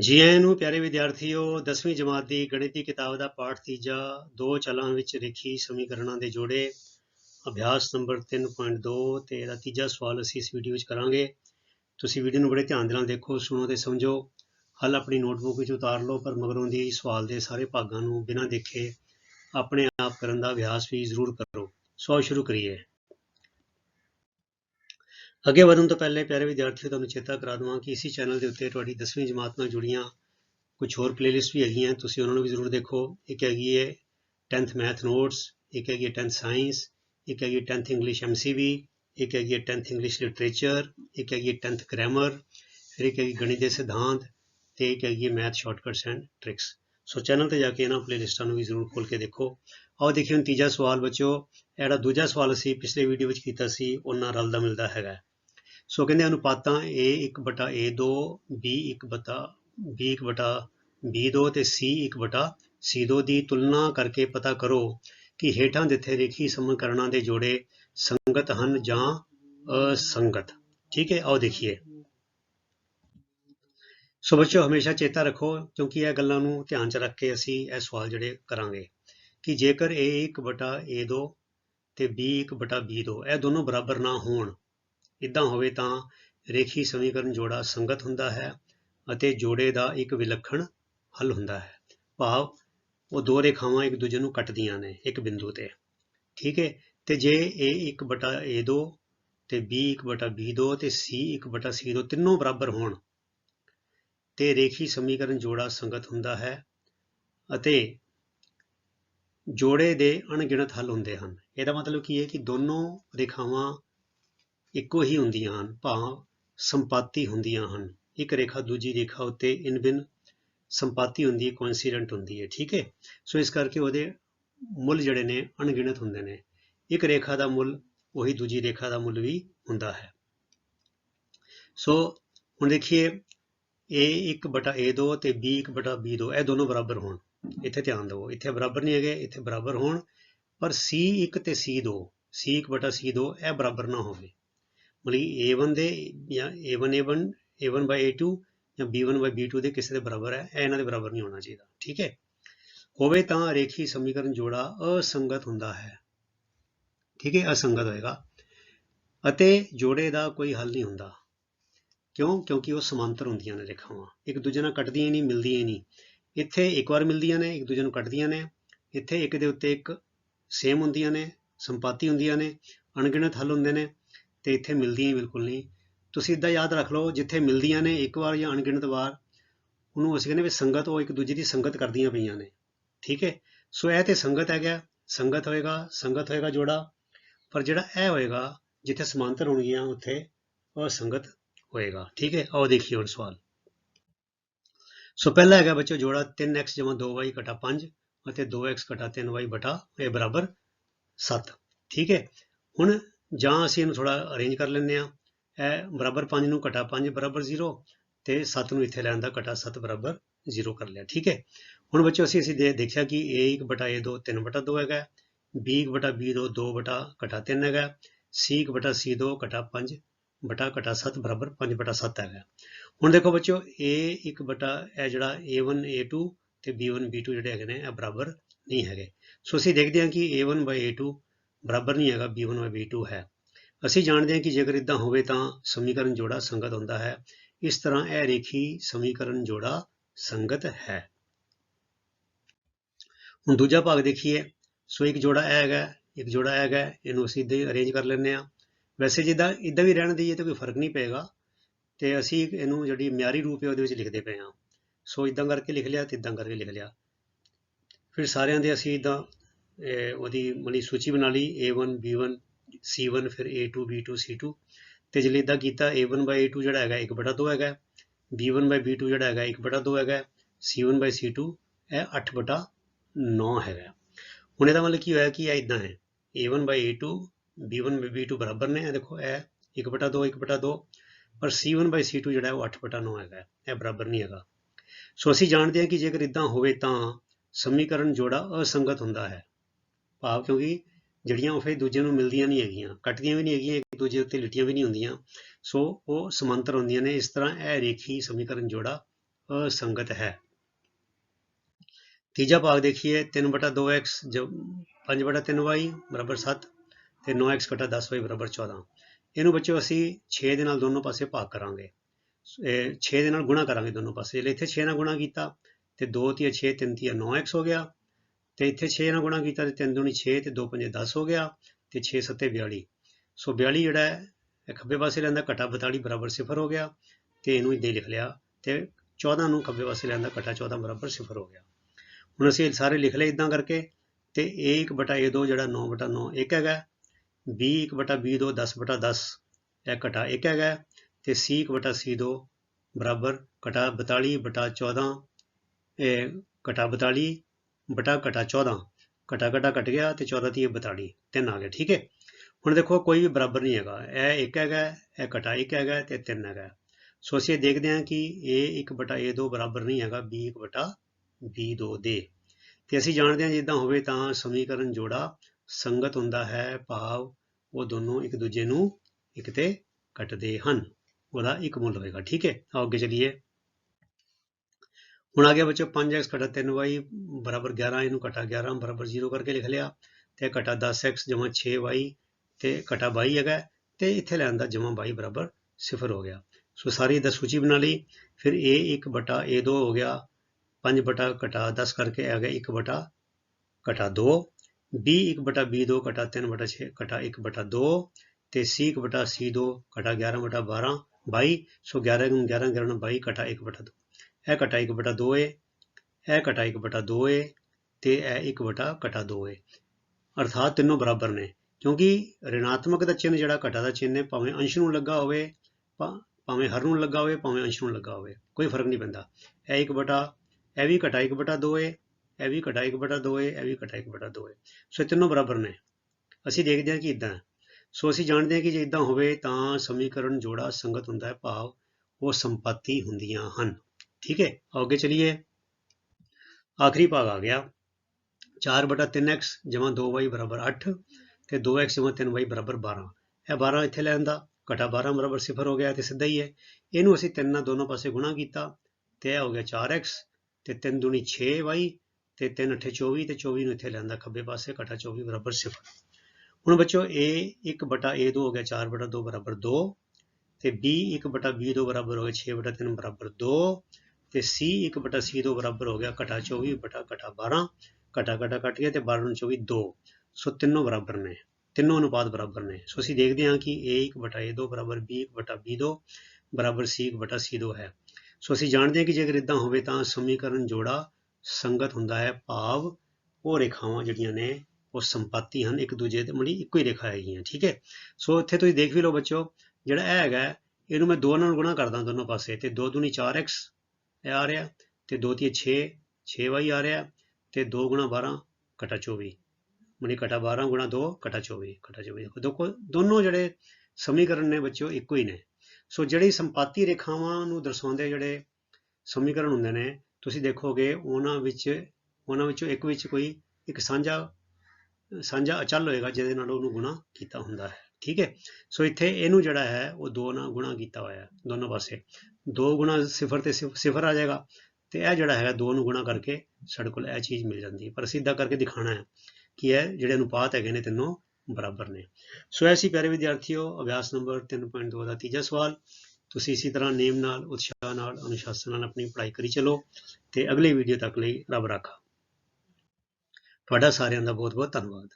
ਜੀ ਆਇਆਂ ਨੂੰ, ਪਿਆਰੇ ਵਿਦਿਆਰਥੀਓ 10ਵੀਂ ਜਮਾਤ ਦੀ ਗਣਿਤੀ ਕਿਤਾਬ ਦਾ ਪਾਠ ਤੀਜਾ, ਦੋ ਚਲਾਂ ਵਿੱਚ ਰੇਖੀ ਸਮੀਕਰਨਾਂ ਦੇ ਜੋੜੇ, ਅਭਿਆਸ ਨੰਬਰ 3.2 ਤੇ ਇਹਦਾ ਤੀਜਾ ਸਵਾਲ ਅਸੀਂ ਇਸ ਵੀਡੀਓ ਵਿੱਚ ਕਰਾਂਗੇ। ਤੁਸੀਂ ਵੀਡੀਓ ਨੂੰ ਬੜੇ ਧਿਆਨ ਦੇ ਨਾਲ ਦੇਖੋ, ਸੁਣੋ ਤੇ ਸਮਝੋ। ਹੱਲ ਆਪਣੀ ਨੋਟਬੁੱਕ ਵਿੱਚ ਉਤਾਰ ਲਓ, ਪਰ ਮਗਰੋਂ ਦੀ ਸਵਾਲ ਦੇ ਸਾਰੇ ਭਾਗਾਂ ਨੂੰ ਬਿਨਾਂ ਦੇਖੇ ਆਪਣੇ ਆਪ ਕਰਨ ਦਾ ਅਭਿਆਸ ਵੀ ਜ਼ਰੂਰ ਕਰੋ। ਸੋ ਸ਼ੁਰੂ ਕਰੀਏ। ਅੱਗੇ ਵਧਣ ਤੋਂ ਪਹਿਲੇ ਪਿਆਰੇ ਵਿਦਿਆਰਥੀਓ, ਤੁਹਾਨੂੰ ਚੇਤਾ ਕਰਾ ਦਵਾਂ ਕਿ ਇਸੇ ਚੈਨਲ ਦੇ ਉੱਤੇ ਤੁਹਾਡੀ 10ਵੀਂ ਜਮਾਤ ਨਾਲ ਜੁੜੀਆਂ ਕੁਝ ਹੋਰ ਪਲੇਲਿਸਟ ਵੀ ਹੈਗੀਆਂ। ਤੁਸੀਂ ਉਹਨਾਂ ਨੂੰ ਵੀ ਜ਼ਰੂਰ ਦੇਖੋ। ਇੱਕ ਹੈਗੀ ਹੈ 10th ਮੈਥ ਨੋਟਸ ਇੱਕ ਹੈਗੀ ਹੈ 10th ਸਾਇੰਸ ਇੱਕ ਹੈਗੀ ਹੈ 10th ਇੰਗਲਿਸ਼ ਐਮਸੀਬੀ ਇੱਕ ਹੈਗੀ ਹੈ 10th ਇੰਗਲਿਸ਼ ਲਿਟਰੇਚਰ ਇੱਕ ਹੈਗੀ ਹੈ 10th ਗ੍ਰਾਮਰ ਫਿਰ ਇੱਕ ਹੈਗੀ ਗਣਿਤ ਦੇ ਸਿਧਾਂਤ ਤੇ ਇੱਕ ਹੈਗੀ ਹੈ math shortcuts and tricks so channel ਤੇ ਜਾ ਕੇ ਇਹਨਾਂ ਪਲੇਲਿਸਟਾਂ ਨੂੰ ਵੀ ਜ਼ਰੂਰ ਖੋਲ ਕੇ ਦੇਖੋ। ਆਓ ਦੇਖੀਏ ਹੁਣ ਤੀਜਾ ਸਵਾਲ ਬੱਚਿਓ। ਇਹ ਜਿਹੜਾ ਦੂਜਾ ਸਵਾਲ ਅਸੀਂ ਪਿਛਲੇ ਵੀਡੀਓ ਵਿੱਚ ਕੀਤਾ ਸੀ, ਉਹਨਾਂ ਰਲਦਾ ਮਿਲਦਾ ਹੈਗਾ। ਸੋ ਕਹਿੰਦੇ ਅਨੁਪਾਤਾਂ a1 ਬਟਾ a2 b1 ਬਟਾ b1 ਬਟਾ b2 ਤੇ c1 ਬਟਾ c2 ਦੀ ਤੁਲਨਾ ਕਰਕੇ ਪਤਾ ਕਰੋ ਕਿ ਹੇਠਾਂ ਦਿੱਤੇ ਰੇਖੀ ਸਮੀਕਰਨਾਂ ਦੇ ਜੋੜੇ ਸੰਗਤ ਹਨ ਜਾਂ ਅਸੰਗਤ। ਠੀਕ ਹੈ, ਆਓ ਦੇਖੀਏ। ਸੋ ਬੱਚਿਓ, ਹਮੇਸ਼ਾ ਚੇਤਾ ਰੱਖੋ, ਕਿਉਂਕਿ ਇਹ ਗੱਲਾਂ ਨੂੰ ਧਿਆਨ 'ਚ ਰੱਖ ਕੇ ਅਸੀਂ ਇਹ ਸਵਾਲ ਜਿਹੜੇ ਕਰਾਂਗੇ ਕਿ ਜੇਕਰ a1 ਬਟਾ a2 ਤੇ b1 ਬਟਾ b2 ਇਹ ਦੋਨੋਂ ਬਰਾਬਰ ਨਾ ਹੋਣ ਇਦਾਂ ਹੋਵੇ ਤਾਂ ਰੇਖੀ ਸਮੀਕਰਨ ਜੋੜਾ ਸੰਗਤ ਹੁੰਦਾ ਹੈ ਅਤੇ ਜੋੜੇ ਦਾ ਇੱਕ ਵਿਲੱਖਣ ਹੱਲ ਹੁੰਦਾ ਹੈ। ਭਾਵ ਉਹ ਦੋ ਰੇਖਾਵਾਂ ਇੱਕ ਦੂਜੇ ਨੂੰ ਕੱਟਦੀਆਂ ਨੇ ਇੱਕ ਬਿੰਦੂ ਤੇ। ਠੀਕ ਹੈ? ਤੇ ਜੇ a1 ਬਟਾ a2 ਤੇ b1 ਬਟਾ b2 ਤੇ c1 ਬਟਾ c2 ਤਿੰਨੋਂ ਬਰਾਬਰ ਹੋਣ ਤੇ ਰੇਖੀ ਸਮੀਕਰਨ ਜੋੜਾ ਸੰਗਤ ਹੁੰਦਾ ਹੈ ਅਤੇ ਜੋੜੇ ਦੇ ਅਣਗਿਣਤ ਹੱਲ ਹੁੰਦੇ ਹਨ। ਇਹਦਾ ਮਤਲਬ ਕੀ ਹੈ ਕਿ ਦੋਨੋਂ ਰੇਖਾਵਾਂ ਇੱਕੋ ਹੀ ਹੁੰਦੀਆਂ ਹਨ, ਭਾਵ ਸੰਪਾਤੀ ਹੁੰਦੀਆਂ ਹਨ। ਇੱਕ ਰੇਖਾ ਦੂਜੀ ਰੇਖਾ ਉੱਤੇ ਇਨਬਿਨ ਸੰਪਾਤੀ ਹੁੰਦੀ ਹੈ ਕੋਇਨਸੀਡੈਂਟ ਹੁੰਦੀ ਹੈ, ਠੀਕ ਹੈ? ਸੋ ਇਸ ਕਰਕੇ ਉਹਦੇ ਮੁੱਲ ਜਿਹੜੇ ਨੇ, ਅਣਗਿਣਤ ਹੁੰਦੇ ਨੇ। ਇੱਕ ਰੇਖਾ ਦਾ ਮੁੱਲ, ਉਹੀ ਦੂਜੀ ਰੇਖਾ ਦਾ ਮੁੱਲ ਵੀ ਹੁੰਦਾ ਹੈ। ਸੋ ਹੁਣ ਦੇਖੀਏ a1 ਬਟਾ a2 ਤੇ b1 ਬਟਾ b2 ਇਹ ਦੋਨੋਂ ਬਰਾਬਰ ਹੋਣ। ਇੱਥੇ ਧਿਆਨ ਦਿਓ, ਇੱਥੇ ਬਰਾਬਰ ਨਹੀਂ ਹੈਗੇ, ਇੱਥੇ ਬਰਾਬਰ ਹੋਣ। ਪਰ c1 ਤੇ c2 c1 ਬਟਾ c2 ਇਹ ਬਰਾਬਰ ਨਾ ਹੋਵੇ। ਮਤਲਬ a1 ਦੇ ਜਾਂ a1 a1 a1 by a2 ਜਾਂ b1 by b2 ਦੇ ਕਿਸੇ ਦੇ ਬਰਾਬਰ ਹੈ, ਇਹ ਇਹਨਾਂ ਦੇ ਬਰਾਬਰ ਨਹੀਂ ਹੋਣਾ ਚਾਹੀਦਾ, ਠੀਕ ਹੈ? ਹੋਵੇ ਤਾਂ ਰੇਖੀ ਸਮੀਕਰਨ ਜੋੜਾ ਅਸੰਗਤ ਹੁੰਦਾ ਹੈ, ਠੀਕ ਹੈ? ਅਸੰਗਤ ਹੋਏਗਾ ਅਤੇ ਜੋੜੇ ਦਾ ਕੋਈ ਹੱਲ ਨਹੀਂ ਹੁੰਦਾ, ਕਿਉਂ? ਕਿਉਂਕਿ ਉਹ ਸਮਾਂਤਰ ਹੁੰਦੀਆਂ ਨੇ ਰੇਖਾਵਾਂ, ਇੱਕ ਦੂਜੇ ਨਾਲ ਕੱਟਦੀਆਂ ਹੀ ਨਹੀਂ, ਮਿਲਦੀਆਂ ਹੀ ਨਹੀਂ, ਇੱਥੇ ਇੱਕ ਵਾਰ ਮਿਲਦੀਆਂ ਨੇ, ਇੱਕ ਦੂਜੇ ਨੂੰ ਕੱਟਦੀਆਂ ਨੇ, ਇੱਥੇ ਇੱਕ ਦੇ ਉੱਤੇ ਇੱਕ ਸੇਮ ਹੁੰਦੀਆਂ ਨੇ, ਸੰਪਾਤੀ ਹੁੰਦੀਆਂ ਨੇ, ਅਣਗਿਣਤ ਹੱਲ ਹੁੰਦੇ ਨੇ ਤੇ ਇੱਥੇ ਮਿਲਦੀਆਂ ਹੀ ਬਿਲਕੁਲ ਨਹੀਂ। ਤੁਸੀਂ ਇਦਾਂ ਯਾਦ ਰੱਖ ਲਓ, ਜਿੱਥੇ ਮਿਲਦੀਆਂ ਨੇ ਇੱਕ ਵਾਰ ਜਾਂ ਅਣਗਿਣਤ ਵਾਰ, ਉਹਨੂੰ ਅਸੀਂ ਕਹਿੰਦੇ ਵੀ ਸੰਗਤ, ਉਹ ਇੱਕ ਦੂਜੇ ਦੀ ਸੰਗਤ ਕਰਦੀਆਂ ਪਈਆਂ ਨੇ। ਠੀਕ ਹੈ? ਸੋ ਇਹ ਤੇ ਸੰਗਤ ਹੈਗਾ, ਸੰਗਤ ਹੋਏਗਾ ਸੰਗਤ ਹੋਏਗਾ ਜੋੜਾ, ਪਰ ਜਿਹੜਾ ਇਹ ਹੋਏਗਾ, ਜਿੱਥੇ ਸਮਾਂਤਰ ਹੋਣਗੀਆਂ, ਉੱਥੇ ਸੰਗਤ ਹੋਏਗਾ। ਠੀਕ ਹੈ? ਆਓ ਦੇਖੀਏ ਹੁਣ ਸਵਾਲ। ਸੋ ਪਹਿਲਾ ਹੈਗਾ ਬੱਚੋ ਜੋੜਾ 3x 2y 5 ਅਤੇ 2x 3y ਇਹ ਬਰਾਬਰ 7 ਠੀਕ ਹੈ? ਹੁਣ ਜਾਂ ਅਸੀਂ ਇਹਨੂੰ ਥੋੜਾ ਅਰੇਂਜ ਕਰ ਲੈਂਦੇ ਆ ਇਹ ਬਰਾਬਰ 5 ਨੂੰ ਘਟਾ 5 ਬਰਾਬਰ 0 ਤੇ 7 ਨੂੰ ਇੱਥੇ ਲੈਣ ਦਾ ਘਟਾ 7 ਬਰਾਬਰ 0 ਕਰ ਲਿਆ, ਠੀਕ ਹੈ। ਹੁਣ ਬੱਚੋ ਅਸੀਂ ਅਸੀਂ ਦੇ ਦੇਖਿਆ ਕਿ a1 ਬਟਾ a2 3 ਬਟਾ 2 ਹੈਗਾ। b1 ਬਟਾ b2 2 ਬਟਾ ਘਟਾ 3 ਹੈਗਾ। c1 ਬਟਾ c2 ਘਟਾ 5 ਬਟਾ ਘਟਾ 7 ਬਰਾਬਰ 5 ਬਟਾ 7 ਹੈਗਾ। ਹੁਣ ਦੇਖੋ ਬੱਚੋ a1 ਬਟਾ, ਇਹ ਜਿਹੜਾ a1 a2 ਤੇ b1 b2 ਜਿਹੜੇ ਹੈਗੇ ਨੇ, ਇਹ ਬਰਾਬਰ ਨਹੀਂ ਹੈਗੇ। ਸੋ ਅਸੀਂ ਦੇਖਦੇ ਹਾਂ ਕਿ a1 by a2 ਬਰਾਬਰ ਨਹੀਂ ਹੈਗਾ b1 by b2 ਹੈ। ਅਸੀਂ ਜਾਣਦੇ ਹਾਂ ਕਿ ਜੇਕਰ ਇਦਾਂ ਹੋਵੇ ਤਾਂ ਸਮੀਕਰਨ ਜੋੜਾ ਸੰਗਤ ਹੁੰਦਾ ਹੈ। ਇਸ ਤਰ੍ਹਾਂ ਇਹ ਰੇਖੀ ਸਮੀਕਰਨ ਜੋੜਾ ਸੰਗਤ ਹੈ। ਹੁਣ ਦੂਜਾ ਭਾਗ ਦੇਖੀਏ। ਸੋ ਇੱਕ ਜੋੜਾ ਇਹ ਹੈਗਾ, ਇੱਕ ਜੋੜਾ ਇਹ ਹੈਗਾ, ਇਹਨੂੰ ਅਸੀਂ ਇਦਾਂ ਹੀ ਅਰੇਂਜ ਕਰ ਲੈਂਦੇ ਹਾਂ। ਵੈਸੇ ਜਿੱਦਾਂ ਇਦਾਂ ਵੀ ਰਹਿਣ ਦੀ ਹੈ ਤਾਂ ਕੋਈ ਫ਼ਰਕ ਨਹੀਂ ਪਏਗਾ ਤੇ ਅਸੀਂ ਇਹਨੂੰ ਜਿਹੜੀ ਮਿਆਰੀ ਰੂਪ ਹੈ ਉਹਦੇ ਵਿੱਚ ਲਿਖਦੇ ਪਏ ਹਾਂ। ਸੋ ਇਦਾਂ ਕਰਕੇ ਲਿਖ ਲਿਆ ਤੇ ਇਦਾਂ ਕਰਕੇ ਲਿਖ ਲਿਆ। ਫਿਰ ਸਾਰਿਆਂ ਦੇ ਅਸੀਂ ਇਦਾਂ ਉਹਦੀ ਮਨੀ ਸੂਚੀ ਬਣਾ ਲਈ a1 b1 c1 ਫਿਰ a2 b2 c2 ਤੇ ਜੇ ਇਦਾਂ ਕੀਤਾ a1 by a2 ਜਿਹੜਾ ਹੈਗਾ 1 ਬਟਾ 2 ਹੈਗਾ। B1 by b2 ਜਿਹੜਾ ਹੈਗਾ 1 ਬਟਾ 2 ਹੈਗਾ। C1 by c2 ਇਹ 8 ਬਟਾ 9 ਹੈਗਾ। ਹੁਣ ਇਹਦਾ ਮਤਲਬ ਕੀ ਹੋਇਆ ਕਿ ਇਹ ਇਦਾਂ ਹੈ। A1 by a2 b1 by b2 ਬਰਾਬਰ ਨੇ, ਇਹ ਦੇਖੋ, ਇਹ 1 ਬਟਾ 2 1 ਬਟਾ 2 ਪਰ c1 by c2 ਜਿਹੜਾ, ਉਹ 8 ਬਟਾ 9 ਹੈਗਾ। ਇਹ ਬਰਾਬਰ ਨਹੀਂ ਹੈਗਾ। ਸੋ ਅਸੀਂ ਜਾਣਦੇ ਹਾਂ ਕਿ ਜੇਕਰ ਇਦਾਂ ਹੋਵੇ ਤਾਂ ਸਮੀਕਰਨ ਜੋੜਾ ਅਸੰਗਤ ਹੁੰਦਾ ਹੈ। ਭਾਵ ਕਿਉਂਕਿ ਜਿਹੜੀਆਂ ਉਹ ਫਿਰ ਦੂਜੇ ਨੂੰ ਮਿਲਦੀਆਂ ਨਹੀਂ ਹੈਗੀਆਂ, ਕੱਟਦੀਆਂ ਵੀ ਨਹੀਂ ਹੈਗੀਆਂ, ਇੱਕ ਦੂਜੇ ਉੱਤੇ ਲਿਟੀਆਂ ਵੀ ਨਹੀਂ ਹੁੰਦੀਆਂ। ਸੋ ਉਹ ਸਮਾਂਤਰ ਹੁੰਦੀਆਂ ਨੇ। ਇਸ ਤਰ੍ਹਾਂ ਇਹ ਰੇਖੀ ਸਮੀਕਰਨ ਜੋੜਾ ਅਸੰਗਤ ਹੈ। ਤੀਜਾ ਭਾਗ ਦੇਖੀਏ। 3/2x ਜੋ 5/3y ਬਰਾਬਰ 7 ਤੇ 9x 10y ਬਰਾਬਰ 14 ਇਹਨੂੰ ਬੱਚਿਓ ਅਸੀਂ 6 ਦੇ ਨਾਲ ਦੋਨੋਂ ਪਾਸੇ ਭਾਗ ਕਰਾਂਗੇ। ਇਹ 6 ਦੇ ਨਾਲ ਗੁਣਾ ਕਰਾਂਗੇ ਦੋਨੋਂ ਪਾਸੇ। ਜੇ ਇੱਥੇ 6 ਨਾਲ ਗੁਣਾ ਕੀਤਾ ਤੇ 2 ਤੀਆ 6 3 ਤੀਆ 9x ਹੋ ਗਿਆ। ਤੇ ਇੱਥੇ 6 ਨਾਲ ਗੁਣਾ ਕੀਤਾ ਤੇ 3 ਦੂਣੀ 6 ਤੇ 2 ਪੰਜੇ 10 ਹੋ ਗਿਆ ਤੇ 6 ਸੱਤੇ 42 ਸੋ 42 ਜਿਹੜਾ ਹੈ ਖੱਬੇ ਪਾਸੇ ਲੈਂਦਾ, ਘਟਾ 42 ਬਰਾਬਰ 0 ਹੋ ਗਿਆ ਤੇ ਇਹਨੂੰ ਇਦਾਂ ਲਿਖ ਲਿਆ ਤੇ 14 ਨੂੰ ਖੱਬੇ ਪਾਸੇ ਲੈਂਦਾ, ਘਟਾ 14 ਬਰਾਬਰ 0 ਹੋ ਗਿਆ। ਹੁਣ ਅਸੀਂ ਇਹ ਸਾਰੇ ਲਿਖ ਲਏ ਇਦਾਂ ਕਰਕੇ ਤੇ a1 ਬਟਾ a2 ਜਿਹੜਾ 9 ਬਟਾ 9 ਇੱਕ ਹੈਗਾ b1 ਬਟਾ b2 10 ਬਟਾ 10 ਇਹ ਘਟਾ ਇੱਕ ਹੈਗਾ ਤੇ c1 ਬਟਾ c2 ਬਰਾਬਰ ਘਟਾ 42 ਬਟਾ 14 ਇਹ ਘਟਾ 42 ਬਟਾ ਘਟਾ 14 ਘਟਾ ਘਟਾ ਘਟ ਗਿਆ ਤੇ 14 ਤੀ 42 ਤਿੰਨ ਆ ਗਿਆ ਠੀਕ ਹੈ? ਹੁਣ ਦੇਖੋ ਕੋਈ ਵੀ ਬਰਾਬਰ ਨਹੀਂ ਹੈਗਾ, ਇਹ ਇੱਕ ਹੈਗਾ, ਇਹ ਘਟਾ ਇੱਕ ਹੈਗਾ ਤੇ ਤਿੰਨ ਹੈਗਾ। ਸੋ ਅਸੀਂ ਇਹ ਦੇਖਦੇ ਹਾਂ ਕਿ a1 ਬਟਾ a2 ਬਰਾਬਰ ਨਹੀਂ ਹੈਗਾ b1 ਬਟਾ b2 ਦੇ। ਤੇ ਅਸੀਂ ਜਾਣਦੇ ਹਾਂ ਜਿੱਦਾਂ ਹੋਵੇ ਤਾਂ ਸਮੀਕਰਨ ਜੋੜਾ ਸੰਗਤ ਹੁੰਦਾ ਹੈ, ਭਾਵ ਉਹ ਦੋਨੋਂ ਇੱਕ ਦੂਜੇ ਨੂੰ ਇੱਕ ਤੇ ਕੱਟਦੇ ਹਨ। ਉਹਦਾ ਇੱਕ ਮੁੱਲ ਹੋਏਗਾ, ਠੀਕ ਹੈ? ਆਓ ਅੱਗੇ ਚਲੀਏ। ਹੁਣ ਆ ਗਿਆ ਬੱਚੋ 5x ਘਟਾ 3y ਬਰਾਬਰ 11 ਇਹਨੂੰ ਘਟਾ 11 ਬਰਾਬਰ 0 ਕਰਕੇ ਲਿਖ ਲਿਆ, ਤੇ ਘਟਾ 10x ਜਮਾ 6y ਤੇ ਘਟਾ 22 ਹੈਗਾ, ਤੇ ਇੱਥੇ ਲੈਣ ਦਾ ਜਮਾ 22 ਬਰਾਬਰ 0 ਹੋ ਗਿਆ। ਸੋ ਸਾਰੀ ਦਾ ਸੂਚੀ ਬਣਾ ਲਈ, ਫਿਰ a1 ਬਟਾ a2 ਹੋ ਗਿਆ 5 ਬਟਾ ਘਟਾ 10 ਕਰਕੇ ਆ ਗਿਆ 1 ਬਟਾ ਘਟਾ 2 b1 ਬਟਾ b2 ਘਟਾ 3 ਬਟਾ 6 ਘਟਾ 1 ਬਟਾ 2 ਤੇ c1 ਬਟਾ c2 ਘਟਾ 11 ਬਟਾ 12 22 ਸੋ 11 ਨੂੰ 11 11 ਨੂੰ 22 ਘਟਾ 1 ਬਟਾ 2 ਇਹ ਘਟਾ 1 ਬਟਾ 2 ਏ, ਇਹ ਘਟਾ 1 ਬਟਾ 2 ਏ ਤੇ ਇਹ 1 ਬਟਾ ਘਟਾ 2 ਏ। ਅਰਥਾਤ ਤਿੰਨੋਂ ਬਰਾਬਰ ਨੇ, ਕਿਉਂਕਿ ਰਿਣਾਤਮਕ ਦਾ ਚਿੰਨ੍ਹ ਜਿਹੜਾ ਘਟਾ ਦਾ ਚਿੰਨ੍ਹ ਹੈ, ਭਾਵੇਂ ਅੰਸ਼ ਨੂੰ ਲੱਗਾ ਹੋਵੇ, ਭਾ- ਭਾਵੇਂ ਹਰ ਨੂੰ ਲੱਗਾ ਹੋਵੇ, ਭਾਵੇਂ ਅੰਸ਼ ਨੂੰ ਲੱਗਾ ਹੋਵੇ, ਕੋਈ ਫ਼ਰਕ ਨਹੀਂ ਪੈਂਦਾ। ਇਹ 1 ਬਟਾ, ਇਹ ਵੀ ਘਟਾ 1 ਬਟਾ 2 ਏ, ਇਹ ਵੀ ਘਟਾ 1 ਬਟਾ 2 ਏ, ਇਹ ਵੀ ਘਟਾ 1 ਬਟਾ 2 ਏ। ਸੋ ਇਹ ਤਿੰਨੋਂ ਬਰਾਬਰ ਨੇ। ਅਸੀਂ ਦੇਖਦੇ ਹਾਂ ਕਿ ਇਦਾਂ ਹੈ। ਸੋ ਅਸੀਂ ਜਾਣਦੇ ਹਾਂ ਕਿ ਜੇ ਇਦਾਂ ਹੋਵੇ ਤਾਂ ਸਮੀਕਰਨ ਜੋੜਾ ਸੰਗਤ ਹੁੰਦਾ ਹੈ, ਭਾਵ ਉਹ ਸੰਪਤੀ ਹੁੰਦੀਆਂ ਹਨ। ਠੀਕ ਹੈ ਆਓ ਅੱਗੇ ਚਲੀਏ ਆਖਰੀ ਭਾਗ ਆ ਗਿਆ 4 ਬਟਾ 3x ਜਮਾ 2y ਬਰਾਬਰ 8 ਤੇ 2x ਜਮਾ 3y ਬਰਾਬਰ 12 ਇਹ 12 ਇੱਥੇ ਲੈਣ ਦਾ ਘਟਾ 12 ਬਰਾਬਰ 0 ਹੋ ਗਿਆ ਤੇ ਸਿੱਧਾ ਹੀ ਹੈ ਇਹਨੂੰ ਅਸੀਂ ਤਿੰਨ ਨਾਲ ਦੋਨੋਂ ਪਾਸੇ ਗੁਣਾ ਕੀਤਾ ਤੇ ਇਹ ਹੋ ਗਿਆ 4x ਤੇ 3 ਦੁਣੀ 6y ਤੇ 3 ਅੱਠੇ 24 ਤੇ 24 ਨੂੰ ਇੱਥੇ ਲੈਂਦਾ ਖੱਬੇ ਪਾਸੇ ਘਟਾ 24 ਬਰਾਬਰ 0 ਹੁਣ ਬੱਚੋ a 1 ਬਟਾ a2 ਹੋ ਗਿਆ 4 ਬਟਾ 2 ਬਰਾਬਰ 2 ਤੇ b 1 ਬਟਾ b2 ਬਰਾਬਰ ਹੋ ਗਿਆ 6 ਬਟਾ 3 ਬਰਾਬਰ 2 ਤੇ c 1 ਬਟਾ c2 ਬਰਾਬਰ ਹੋ ਗਿਆ, ਘਟਾ 24 ਬਟਾ ਘਟਾ 12 ਘਟਾ ਘਟਾ ਕੱਟ ਗਿਆ ਤੇ 12 ਨੂੰ 24 2 ਸੋ ਤਿੰਨੋਂ ਬਰਾਬਰ ਨੇ, ਤਿੰਨੋਂ ਅਨੁਪਾਤ ਬਰਾਬਰ ਨੇ। ਸੋ ਅਸੀਂ ਦੇਖਦੇ ਹਾਂ ਕਿ a1 ਬਟਾ a2 ਬਰਾਬਰ b1 ਬਟਾ b2 ਬਰਾਬਰ c1 ਬਟਾ c2 ਹੈ। ਸੋ ਅਸੀਂ ਜਾਣਦੇ ਹਾਂ ਕਿ ਜੇਕਰ ਇਦਾਂ ਹੋਵੇ ਤਾਂ ਸਮੀਕਰਨ ਜੋੜਾ ਸੰਗਤ ਹੁੰਦਾ ਹੈ, ਭਾਵ ਉਹ ਰੇਖਾਵਾਂ ਜਿਹੜੀਆਂ ਨੇ ਉਹ ਸੰਪਾਤੀ ਹਨ, ਇੱਕ ਦੂਜੇ ਦੇ ਮੜੀ ਇੱਕੋ ਹੀ ਰੇਖਾ ਹੈਗੀਆਂ, ਠੀਕ ਹੈ? ਸੋ ਇੱਥੇ ਤੁਸੀਂ ਦੇਖ ਵੀ ਲਓ ਬੱਚੋ ਜਿਹੜਾ ਇਹ ਹੈਗਾ, ਇਹਨੂੰ ਮੈਂ 2 ਨਾਲ ਗੁਣਾ ਕਰਦਾ ਦੋਨੋਂ ਪਾਸੇ, ਤੇ 2 ਦੂਣੀ 4x ਇਹ ਆ ਰਿਹਾ ਤੇ 2 ਤੀਏ 6 6y ਆ ਰਿਹਾ ਤੇ 2 ਗੁਣਾ 12 ਘਟਾ 24 ਮਣੀ ਘਟਾ 12 ਗੁਣਾ 2 ਘਟਾ 24 ਘਟਾ 24 ਦੇਖੋ ਦੇਖੋ, ਦੋਨੋਂ ਜਿਹੜੇ ਸਮੀਕਰਨ ਨੇ ਬੱਚਿਓ, ਇੱਕੋ ਹੀ ਨੇ। ਸੋ ਜਿਹੜੀ ਸੰਪਾਤੀ ਰੇਖਾਵਾਂ ਨੂੰ ਦਰਸਾਉਂਦੇ ਜਿਹੜੇ ਸਮੀਕਰਨ ਹੁੰਦੇ ਨੇ, ਤੁਸੀਂ ਦੇਖੋਗੇ ਉਹਨਾਂ ਵਿੱਚ, ਉਹਨਾਂ ਵਿੱਚੋਂ ਇੱਕ ਵਿੱਚ ਕੋਈ ਇੱਕ ਸਾਂਝਾ ਸਾਂਝਾ ਅਚਲ ਹੋਏਗਾ ਜਿਹਦੇ ਨਾਲ ਉਹਨੂੰ ਗੁਣਾ ਕੀਤਾ ਹੁੰਦਾ ਹੈ। ਠੀਕ ਹੈ? ਸੋ ਇੱਥੇ ਇਹਨੂੰ ਜਿਹੜਾ ਹੈ, ਉਹ 2 ਨਾਲ ਗੁਣਾ ਕੀਤਾ ਹੋਇਆ ਹੈ, ਦੋਨੋਂ ਪਾਸੇ। 2 ਗੁਣਾ ਸਿਫਰ ਤੇ ਸਿਫਰ ਆ ਜਾਏਗਾ ਤੇ ਇਹ ਜਿਹੜਾ ਹੈਗਾ 2 ਨੂੰ ਗੁਣਾ ਕਰਕੇ ਸਾਡੇ ਕੋਲ ਇਹ ਚੀਜ਼ ਮਿਲ ਜਾਂਦੀ ਹੈ। ਪਰ ਸਿੱਧਾ ਕਰਕੇ ਦਿਖਾਣਾ ਹੈ ਕਿ ਇਹ ਜਿਹੜੇ ਅਨੁਪਾਤ ਹੈਗੇ ਨੇ ਤਿੰਨੋਂ ਬਰਾਬਰ ਨੇ। ਸੋ ਐਸੀ ਪਿਆਰੇ ਵਿਦਿਆਰਥੀਓ, ਅਭਿਆਸ ਨੰਬਰ 3.2 ਦਾ ਤੀਜਾ ਸਵਾਲ। ਤੁਸੀਂ ਇਸੇ ਤਰ੍ਹਾਂ ਨੇਮ ਨਾਲ, ਉਤਸ਼ਾਹ ਨਾਲ, ਅਨੁਸ਼ਾਸਨ ਨਾਲ ਆਪਣੀ ਪੜ੍ਹਾਈ ਕਰੀ ਚਲੋ ਤੇ ਅਗਲੀ ਵੀਡੀਓ ਤੱਕ ਲਈ ਰੱਬ ਰਾਖਾ। ਤੁਹਾਡਾ ਸਾਰਿਆਂ ਦਾ ਬਹੁਤ ਬਹੁਤ ਧੰਨਵਾਦ।